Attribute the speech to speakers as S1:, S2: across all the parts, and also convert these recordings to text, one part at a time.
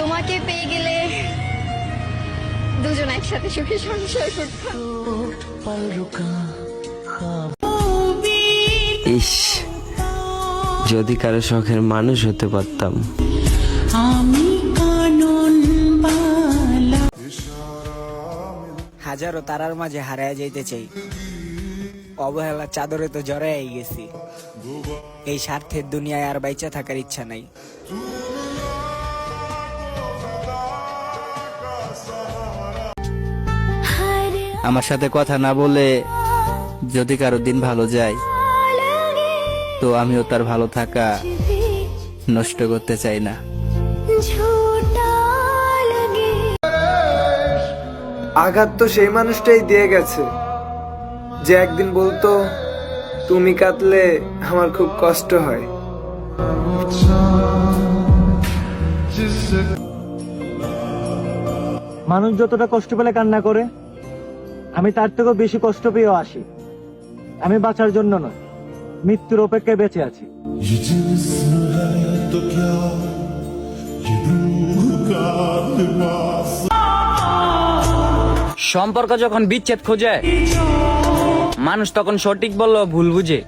S1: তোমাকে পেয়ে গেলে দুজন একসাথে সুখে সংসার করতাম।
S2: ইস যদি কারও শখের মানুষ হতে পারতাম।
S3: হাজারো তারার মাঝে হারায় যাইতে চাই। অবহেলার চাদরে তো জড়াই গেছি। এই স্বার্থের দুনিয়ায় আর বাইচা থাকার ইচ্ছা নাই।
S4: আমার সাথে কথা না বলে যদি কারও দিন ভালো যায় তো আমিও তার ভালো থাকা নষ্ট করতে চাই না।
S5: আঘাত তো সেই মানুষটাই দিয়ে গেছে যে একদিন বলতো তুমি কাঁদলে আমার খুব কষ্ট হয়।
S6: মানুষ যতটা কষ্ট পেলে কান্না করে আমি তার থেকেও বেশি কষ্ট পেয়েও আসি। আমি বাঁচার জন্য নয় মৃত্যুর অপেক্ষায় বেঁচে আছি।
S7: সম্পর্ক যখন বিচ্ছেদ খোঁজে মানুষ তখন সঠিক বলল ভুল বুঝে।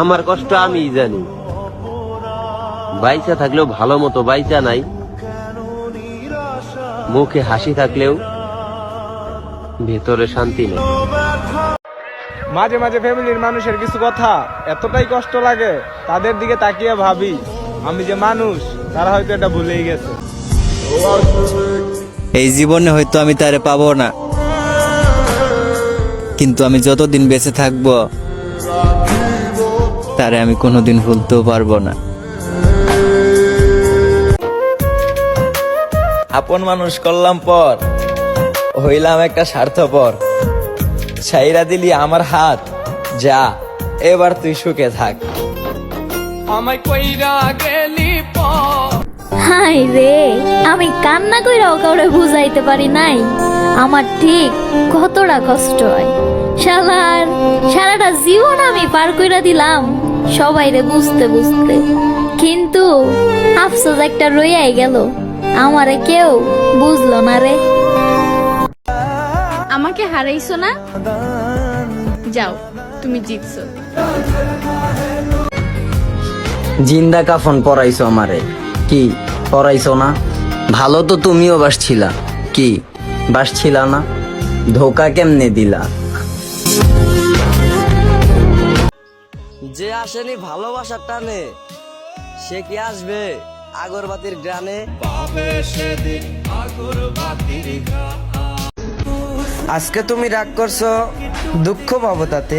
S2: আমার কষ্ট আমি জানি। বাইচা থাকলেও ভালো মতো বাইচা নাই। মুখে হাসি থাকলেও ভেতরে শান্তি নেই।
S5: মাঝে মাঝে ফ্যামিলির মানুষের কিছু কথা এতটাই কষ্ট লাগে তাদের দিকে তাকিয়ে ভাবি আমি যে মানুষ তারা হয়তো এটা ভুলেই গেছে।
S4: এই জীবনে হয়তো আমি তারে পাবো না। কিন্তু আমি যতদিন বেঁচে থাকব তারে আমি কোনোদিন ভুলতেও পারব না।
S3: আপন মানুষ করলাম পর হইলাম একটা স্বার্থপর। ছাইরা দিলি আমার হাত যা এবার তুই সুখে থাক।
S8: হাই রে আমি কান্না কইরাও কাউরে বুঝাইতে পারি নাই। আমার ঠিক কতটা কষ্ট হয়। শালার সারাটা জীবন আমি পার কইরা দিলাম সবাই রে বুঝতে বুঝতে। কিন্তু আফসোস একটা রইয়াই গেল আমারে কেউ বুঝলো না রে।
S1: আমাকে হারাইছো না? যাও তুমি জিতছো।
S7: জিন্দা কাফন পরাইছো আমারে। কি পরাইছো না? ভালো তো তুমিও বাসছিলা। কি বাসছিলা না? ধোকা কেমনে দিলা? যে আসেনি ভালোবাসার টানে সে কি আসবে? আগরবাতির গ্রামে
S3: আজকে তুমি রাগ করছ দুঃখ পাবো তাতে।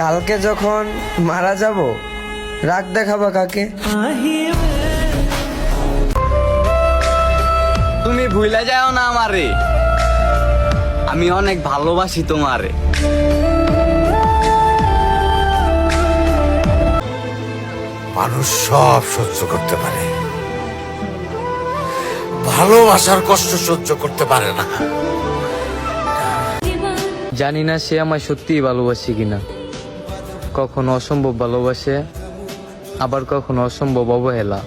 S3: কালকে যখন মারা যাব রাগ দেখাবা কাকে?
S7: তুমি ভুলে যাও না আমারে। আমি অনেক ভালোবাসি তোমারে।
S9: মানুষ সব সহ্য করতে পারে। ভালোবাসার কষ্ট সহ্য করতে পারে না।
S7: জানি না সে আমায় সত্যিই ভালোবাসে কিনা। কখনো অসম্ভব ভালোবাসে আবার কখনো অসম্ভব অবহেলা।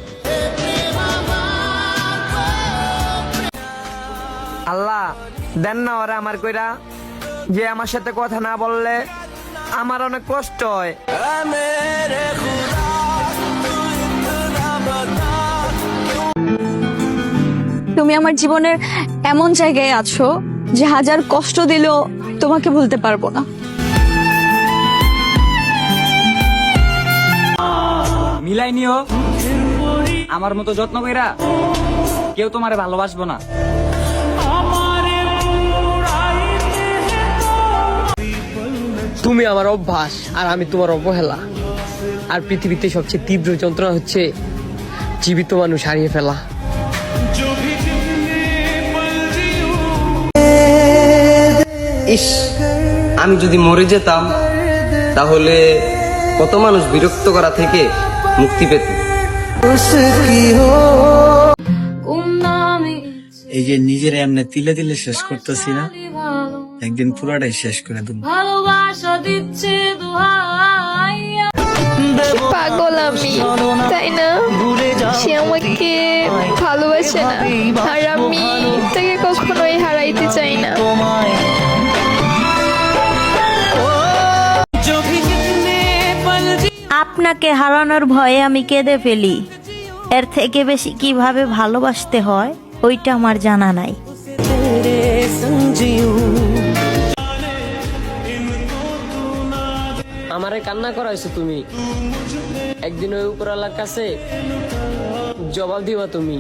S3: আল্লাহ দেন না ওরা আমার কইরা যে আমার সাথে কথা না বললে আমার অনেক কষ্ট হয়।
S1: তুমি আমার জীবনের এমন জায়গায় আছো যে হাজার কষ্ট দিলেও তোমাকে ভুলতে পারব না।
S7: মিলাই নিও। আমার মতো যত্ন কইরা কেউ তোমারে ভালোবাসবো না।
S10: তুমি আমার অভ্যাস আর আমি তোমার অবহেলা। আর পৃথিবীতে সবচেয়ে তীব্র যন্ত্রণা হচ্ছে জীবিত মানুষ হারিয়ে ফেলা।
S2: ইস আমি যদি মরে যেতাম তাহলে কত মানুষ বিরক্ত করা থেকে মুক্তি পেত।
S4: এই যে নিজের এমনি তিলে তিলে শেষ করতেছি না একদিন পুরাটাই শেষ করে দেব।
S8: ভালোবাসা দিচ্ছে পাগল
S11: আমি তাই না? সে আমাকে ভালোবাসে না আর আমি তাকে কখনোই হারাইতে চাই না।
S12: আপনাকে হারানোর ভয়ে আমি কেঁদে ফেলি। এর থেকে বেশি কীভাবে ভালোবাসতে হয়, ওইটা আমার জানা নাই।
S13: আমারে কান্না করাইছো তুমি। একদিন ওই উপরালার কাছে জবাব দিবা তুমি।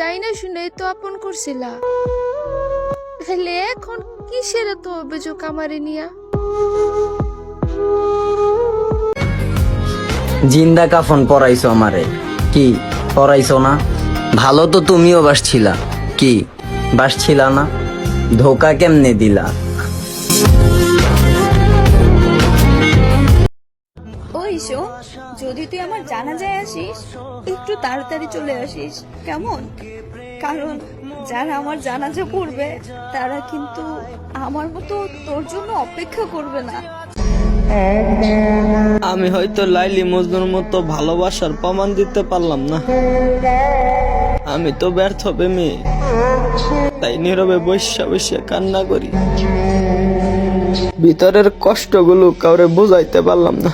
S11: যাই না শুনে তো আপন করছিলা। তাহলে এখন কিসের তো অভিযোগ আমারে নিয়া?
S7: জিন্দা কাফন পরাইছো আমারে। কি, পরাইছো না? ভালো তো তুমিও বাসছিলা। কি, বাসছিলা না? ধোকা কেমনে দিলা?
S1: তুই আমার জানা যায় আসিস, একটু তাড়াতাড়ি চলে আসিস। কেমন? কারণ যারা আমার জানাজা পড়বে, তারা কিন্তু আমার মতো তোর জন্য অপেক্ষা করবে না।
S3: আমি হয়তো লাইলি মজনুর মতো ভালোবাসার প্রমাণ দিতে পারলাম না। আমি তো ব্যর্থ প্রেমী তাই নীরবে বৈশা বৈশা কান্না করি। ভিতরের কষ্টগুলো কাউরে বুঝাইতে পারলাম না।